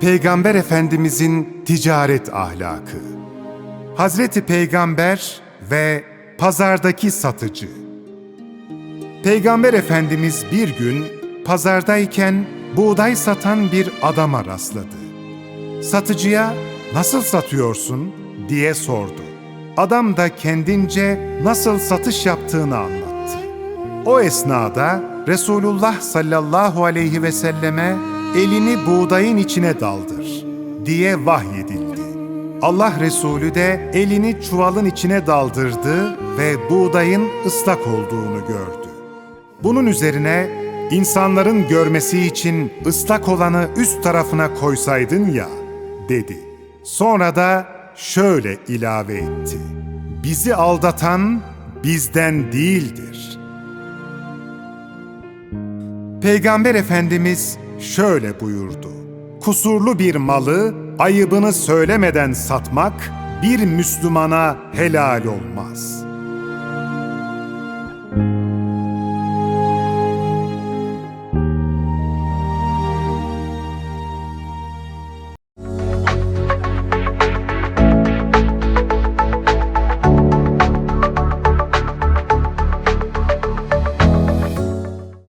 Peygamber Efendimizin ticaret ahlakı. Hazreti Peygamber ve pazardaki satıcı. Peygamber Efendimiz bir gün pazardayken buğday satan bir adama rastladı. Satıcıya nasıl satıyorsun diye sordu. Adam da kendince nasıl satış yaptığını anlattı. O esnada Resulullah sallallahu aleyhi ve selleme elini buğdayın içine daldır diye vahyedildi. Allah Resulü de elini çuvalın içine daldırdı ve buğdayın ıslak olduğunu gördü. Bunun üzerine insanların görmesi için ıslak olanı üst tarafına koysaydın ya dedi. Sonra da şöyle ilave etti. Bizi aldatan bizden değildir. Peygamber Efendimiz şöyle buyurdu. Kusurlu bir malı ayıbını söylemeden satmak bir Müslümana helal olmaz.''